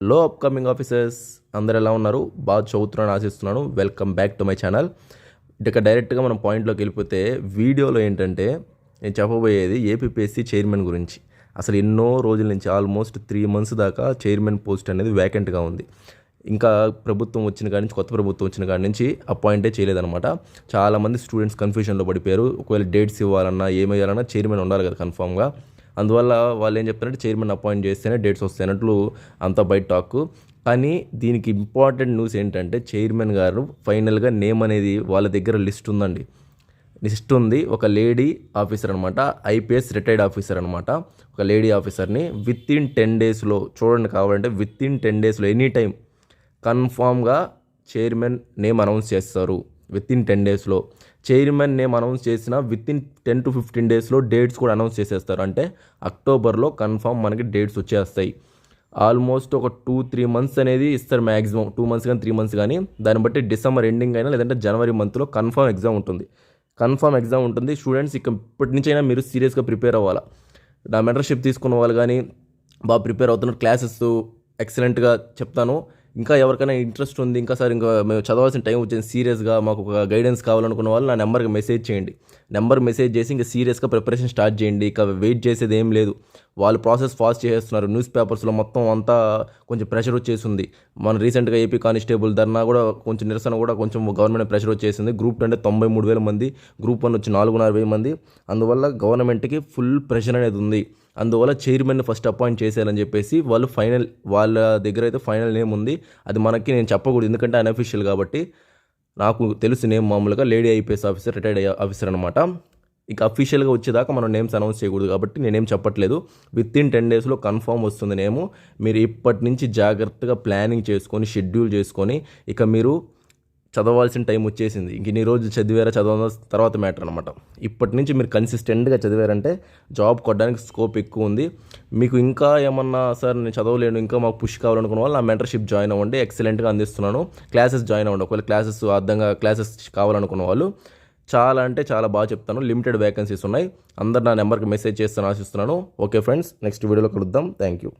లో upcoming officers అందరు ఎలా ఉన్నారు? బాగా చదువుతున్నాను ఆశిస్తున్నాను. Welcome back to my channel ఇక డైరెక్ట్గా మనం పాయింట్లోకి వెళ్ళిపోతే వీడియోలో ఏంటంటే నేను చెప్పబోయేది ఏపీపీఎస్సీ చైర్మన్ గురించి. అసలు ఎన్నో రోజుల నుంచి ఆల్మోస్ట్ త్రీ మంత్స్ దాకా చైర్మన్ పోస్ట్ అనేది వేకెంట్గా ఉంది. ఇంకా ప్రభుత్వం వచ్చిన కాడి నుంచి కొత్త ప్రభుత్వం వచ్చిన కాడి నుంచి అపాయింటే చేయలేదన్నమాట. చాలామంది స్టూడెంట్స్ కన్ఫ్యూషన్లో పడిపోయారు. ఒకవేళ డేట్స్ ఇవ్వాలన్నా ఏమేయాలన్నా చైర్మన్ ఉండాలి కదా కన్ఫామ్గా అందువల్ల వాళ్ళు ఏం చెప్తారంటే చైర్మన్ అపాయింట్ చేస్తేనే డేట్స్ వస్తాయన్నట్లు అంతా బయట టాక్. కానీ దీనికి ఇంపార్టెంట్ న్యూస్ ఏంటంటే చైర్మన్ గారు ఫైనల్గా నేమ్ అనేది వాళ్ళ దగ్గర లిస్ట్ ఉందండి. లిస్ట్ ఉంది. ఒక లేడీ ఆఫీసర్ అనమాట ఐపీఎస్ రిటైర్డ్ ఆఫీసర్ అనమాట ఒక లేడీ ఆఫీసర్ని విత్ ఇన్ టెన్ డేస్లో చూడండి కావాలంటే విత్ ఇన్ టెన్ డేస్లో ఎనీ టైం కన్ఫామ్గా చైర్మన్ నేమ్ అనౌన్స్ చేస్తారు. విత్ ఇన్ టెన్ డేస్లో చైర్మన్ నేమ్ అనౌన్స్ చేసిన within ten to fifteen డేస్లో డేట్స్ కూడా అనౌన్స్ చేసేస్తారు. అంటే అక్టోబర్లో కన్ఫామ్ మనకి డేట్స్ వచ్చేస్తాయి. ఆల్మోస్ట్ ఒక టూ త్రీ మంత్స్ అనేది ఇస్తారు మ్యాక్సిమం టూ మంత్స్ కానీ త్రీ మంత్స్ కానీ. దాన్ని బట్టి డిసెంబర్ ఎండింగ్ అయినా లేదంటే జనవరి మంత్లో కన్ఫామ్ ఎగ్జామ్ ఉంటుంది. కన్ఫామ్ ఎగ్జామ్ ఉంటుంది. స్టూడెంట్స్ ఇక ఇప్పటి నుంచి అయినా మీరు సీరియస్గా ప్రిపేర్ అవ్వాలా? నా మెంటర్షిప్ తీసుకున్న వాళ్ళు కానీ బాగా ప్రిపేర్ అవుతున్నారు క్లాసెస్ ఎక్సలెంట్గా చెప్తాను. ఇంకా ఎవరికైనా ఇంట్రెస్ట్ ఉంది ఇంకా సార్ ఇంకా మేము చదవాల్సిన టైం వచ్చింది సీరియస్గా మాకు ఒక గైడెన్స్ కావాలనుకున్న వాళ్ళు నా నెంబర్కి మెసేజ్ చేయండి. నెంబర్ మెసేజ్ చేసి ఇంకా సీరియస్గా ప్రిపరేషన్ స్టార్ట్ చేయండి. ఇక వెయిట్ చేసేది ఏం లేదు. వాళ్ళు ప్రాసెస్ ఫాస్ట్ చేసేస్తున్నారు. న్యూస్ పేపర్స్లో మొత్తం అంతా కొంచెం ప్రెషర్ వచ్చేసింది. మన రీసెంట్గా ఏపీ కానిస్టేబుల్ ధర్నా కూడా కొంచెం నిరసన కూడా కొంచెం గవర్నమెంట్ ప్రెషర్ వచ్చేసింది. గ్రూప్ టూ అంటే తొంభై మూడు వేల మంది గ్రూప్ వన్ వచ్చి నాలుగున్నర వేల మంది. అందువల్ల గవర్నమెంట్కి ఫుల్ ప్రెషర్ అనేది ఉంది. అందువల్ల చైర్మన్ ఫస్ట్ అపాయింట్ చేసేయాలని చెప్పేసి వాళ్ళు ఫైనల్ వాళ్ళ దగ్గర అయితే ఫైనల్ నేమ్ ఉంది. అది మనకి నేను చెప్పకూడదు. ఎందుకంటే అన్అఫీషియల్ కాబట్టి. నాకు తెలుసు నేమ్ మామూలుగా lady IPS officer retired officer అనమాట ఇక అఫీషియల్గా వచ్చేదాకా మనం నేమ్స్ అనౌన్స్ చేయకూడదు కాబట్టి నేనేం చెప్పట్లేదు. విత్ ఇన్ టెన్ డేస్లో కన్ఫామ్ వస్తుంది నేము. మీరు ఇప్పటి నుంచి జాగ్రత్తగా ప్లానింగ్ చేసుకొని షెడ్యూల్ చేసుకొని ఇక మీరు చదవాల్సిన టైం వచ్చేసింది. ఇంక ఇన్ని రోజులు చదివారా చదవ తర్వాత మ్యాటర్ అనమాట ఇప్పటి నుంచి మీరు కన్సిస్టెంట్గా చదివారంటే జాబ్ కొట్టడానికి స్కోప్ ఎక్కువ ఉంది. మీకు ఇంకా ఏమన్నా సార్ నేను చదవలేను ఇంకా మాకు పుష్ కావాలనుకున్న వాళ్ళు నా మెంటర్షిప్ జాయిన్ అవ్వండి ఎక్సలెంట్గా అందిస్తున్నాను క్లాసెస్ జాయిన్ అవ్వండి. ఒకవేళ క్లాసెస్ అర్థంగా క్లాసెస్ కావాలనుకున్న వాళ్ళు చాలా అంటే చాలా బాగా చెప్తాను. లిమిటెడ్ వేకెన్సీస్ ఉన్నాయి. అందరు నా నెంబర్కి మెసేజ్ చేస్తాను ఆశిస్తున్నాను. ఓకే ఫ్రెండ్స్ నెక్స్ట్ వీడియోలో కలుద్దాం. Thank you